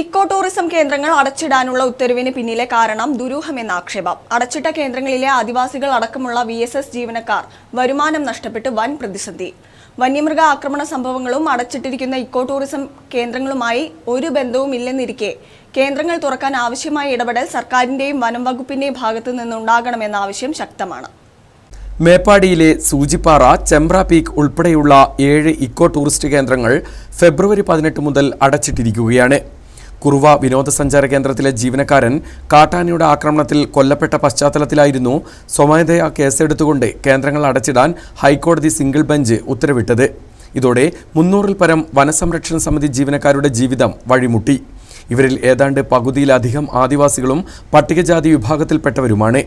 Eco tourism കേന്ദ്രങ്ങൾ അടച്ചിടാനുള്ള ഉത്തരവിന് പിന്നിലെ കാരണം ദുരൂഹമെന്ന ആക്ഷേപം. അടച്ചിട്ട കേന്ദ്രങ്ങളിലെ ആദിവാസികൾ അടക്കമുള്ള വി എസ് എസ് ജീവനക്കാർ വരുമാനം നഷ്ടപ്പെട്ട് വൻ പ്രതിസന്ധി. വന്യമൃഗ ആക്രമണ സംഭവങ്ങളും അടച്ചിട്ടിരിക്കുന്ന ഇക്കോ ടൂറിസം കേന്ദ്രങ്ങളുമായി ഒരു ബന്ധവും ഇല്ലെന്നിരിക്കെ കേന്ദ്രങ്ങൾ തുറക്കാൻ ആവശ്യമായ ഇടപെടൽ സർക്കാരിന്റെയും വനം വകുപ്പിന്റെയും ഭാഗത്തു നിന്നുണ്ടാകണമെന്ന ആവശ്യം ശക്തമാണ്. മേപ്പാടിയിലെ സൂചിപ്പാറ ചെമ്പ്ര പീക്ക് ഉൾപ്പെടെയുള്ള ഏഴ് ഇക്കോ ടൂറിസ്റ്റ് കേന്ദ്രങ്ങൾ ഫെബ്രുവരി പതിനെട്ട് മുതൽ അടച്ചിട്ടിരിക്കുകയാണ്. കുറുവ വിനോദസഞ്ചാര കേന്ദ്രത്തിലെ ജീവനക്കാരൻ കാട്ടാനയുടെ ആക്രമണത്തിൽ കൊല്ലപ്പെട്ട പശ്ചാത്തലത്തിലായിരുന്നു സ്വമേധയാ കേസെടുത്തുകൊണ്ട് കേന്ദ്രങ്ങൾ അടച്ചിടാൻ ഹൈക്കോടതി സിംഗിൾ ബെഞ്ച് ഉത്തരവിട്ടത്. ഇതോടെ മുന്നൂറിൽ പരം വനസംരക്ഷണ സമിതി ജീവനക്കാരുടെ ജീവിതം വഴിമുട്ടി. ഇവരിൽ ഏതാണ്ട് പകുതിയിലധികം ആദിവാസികളും പട്ടികജാതി വിഭാഗത്തിൽപ്പെട്ടവരുമാണ്.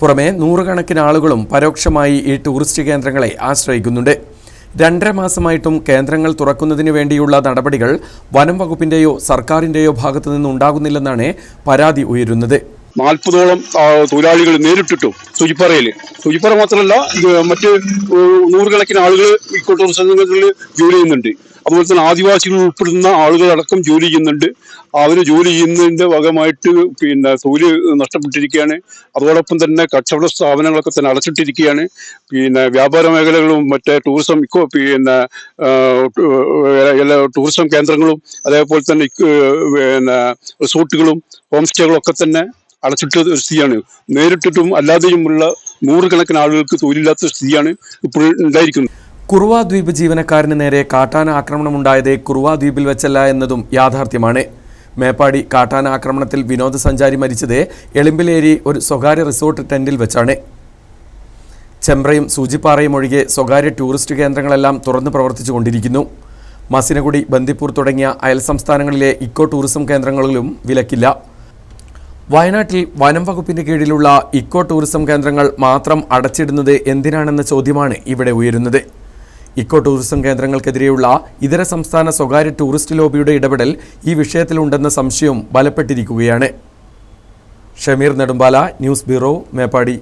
പുറമെ നൂറുകണക്കിന് ആളുകളും പരോക്ഷമായി ഈ ടൂറിസ്റ്റ് കേന്ദ്രങ്ങളെ ആശ്രയിക്കുന്നുണ്ട്. രണ്ടര മാസമായിട്ടും കേന്ദ്രങ്ങൾ തുറക്കുന്നതിന് വേണ്ടിയുള്ള നടപടികൾ വനം വകുപ്പിന്റെയോ സർക്കാരിന്റെയോ ഭാഗത്തു നിന്നുണ്ടാകുന്നില്ലെന്നാണ് പരാതി ഉയരുന്നത്. നാൽപ്പതോളം തൊഴിലാളികൾ നേരിട്ടിട്ടു സുജിപ്പാറയിൽ സുജിപ്പാറ മാത്രമല്ല മറ്റ് നൂറുകണക്കിന് ആളുകൾ ഇക്കോ ടൂറിസം സംഘങ്ങളിൽ ജോലി ചെയ്യുന്നുണ്ട്. അതുപോലെ തന്നെ ആദിവാസികൾ ഉൾപ്പെടുന്ന ആളുകളടക്കം ജോലി ചെയ്യുന്നുണ്ട്. അവർ ജോലി ചെയ്യുന്നതിന്റെ ഭാഗമായിട്ട് പിന്നെ തൊഴിൽ നഷ്ടപ്പെട്ടിരിക്കുകയാണ്. അതോടൊപ്പം തന്നെ കച്ചവട സ്ഥാപനങ്ങളൊക്കെ തന്നെ അടച്ചിട്ടിരിക്കുകയാണ്. പിന്നെ വ്യാപാര മേഖലകളും മറ്റേ ടൂറിസം ഇക്കോ പിന്നെ ടൂറിസം കേന്ദ്രങ്ങളും അതേപോലെ തന്നെ പിന്നെ റിസോർട്ടുകളും ഹോം സ്റ്റേകളും ഒക്കെ തന്നെ അടച്ചിട്ട ഒരു സ്ഥിതിയാണ് നേരിട്ടിട്ടും അല്ലാതെയുമുള്ള നൂറുകണക്കിന് ആളുകൾക്ക് തൊഴിലില്ലാത്ത സ്ഥിതിയാണ് ഇപ്പോൾ ഉണ്ടായിരിക്കുന്നത്. കുറുവ ദ്വീപ് ജീവനക്കാരന് നേരെ കാട്ടാന ആക്രമണമുണ്ടായത് കുറുവ ദ്വീപിൽ വെച്ചല്ല എന്നതും യാഥാർത്ഥ്യമാണ്. മേപ്പാടി കാട്ടാന ആക്രമണത്തിൽ വിനോദസഞ്ചാരി മരിച്ചത് എളിമ്പിലേരി ഒരു സ്വകാര്യ റിസോർട്ട് ടെന്റിൽ വെച്ചാണ്. ചെമ്പ്രയും സൂചിപ്പാറയും ഒഴികെ സ്വകാര്യ ടൂറിസ്റ്റ് കേന്ദ്രങ്ങളെല്ലാം തുറന്നു പ്രവർത്തിച്ചുകൊണ്ടിരിക്കുന്നു. മസിനഗുഡി ബന്ദിപ്പൂർ തുടങ്ങിയ അയൽ സംസ്ഥാനങ്ങളിലെ ഇക്കോ ടൂറിസം കേന്ദ്രങ്ങളിലും വിലക്കില്ല. വയനാട്ടിൽ വനം വകുപ്പിന്റെ കീഴിലുള്ള ഇക്കോ ടൂറിസം കേന്ദ്രങ്ങൾ മാത്രം അടച്ചിടുന്നത് എന്തിനാണെന്ന ചോദ്യമാണ് ഇവിടെ ഉയരുന്നത്. ഇക്കോ ടൂറിസം കേന്ദ്രങ്ങൾക്കെതിരെയുള്ള ഇതര സംസ്ഥാന സ്വകാര്യ ടൂറിസ്റ്റ് ലോബിയുടെ ഇടപെടൽ ഈ വിഷയത്തിലുണ്ടെന്ന സംശയവും ബലപ്പെട്ടിരിക്കുകയാണ്. Shameer Nedumbala news bureau Meppadi.